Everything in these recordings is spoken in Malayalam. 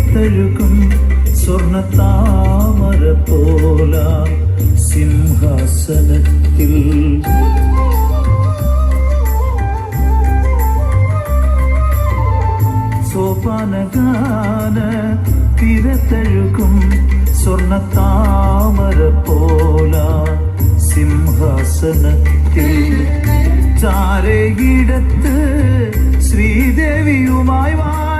തിരതഴുകും സ്വർണ താമര പോല സിംഹാസനത്തിൽ സോപാനഗാന തിരതഴുകും സ്വർണ താമര പോല സിംഹാസനത്തിൽ ചാരയിടത്ത് ശ്രീദേവിയുമായി വാഴും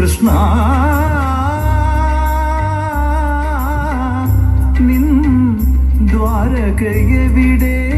കൃഷ്ണ. നിൻ ദ്വാരകയെവിടെ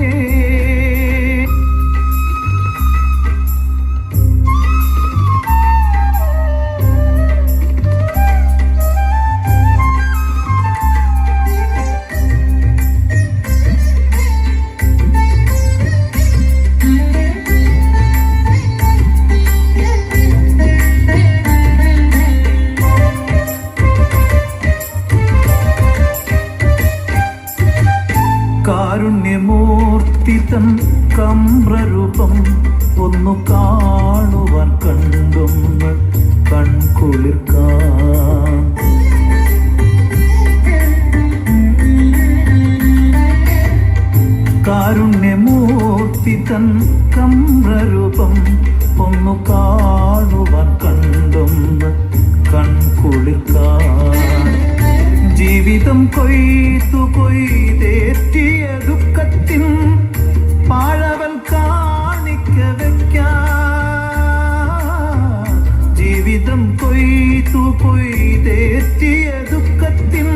കാരുണ്യമൂർത്തി തൻ കമ്രരൂപം ഒന്നു കാണുവാൻ കണ്ടൊന്ന് കൺകുളിർക്കാൻ കാരുണ്യമൂർത്തിതൻ കമ്രരൂപം ജീവിതം കൊയ്ത്തു കൊയ്തേറ്റിയ ദുഃഖത്തിൻ പാഴവൻ കാണിക്ക വയ്ക്ക ജീവിതം കൊയ്ത്തു കൊയ്തേറ്റിയ ദുഃഖത്തിൻ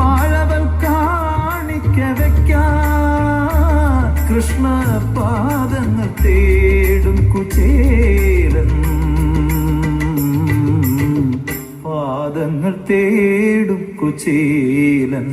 പാഴവൻ കാണിക്ക വയ്ക്ക കൃഷ്ണ പാദങ്ങൾ തേടും കുചേലൻ പാദങ്ങൾ തേടും കുചേലൻ.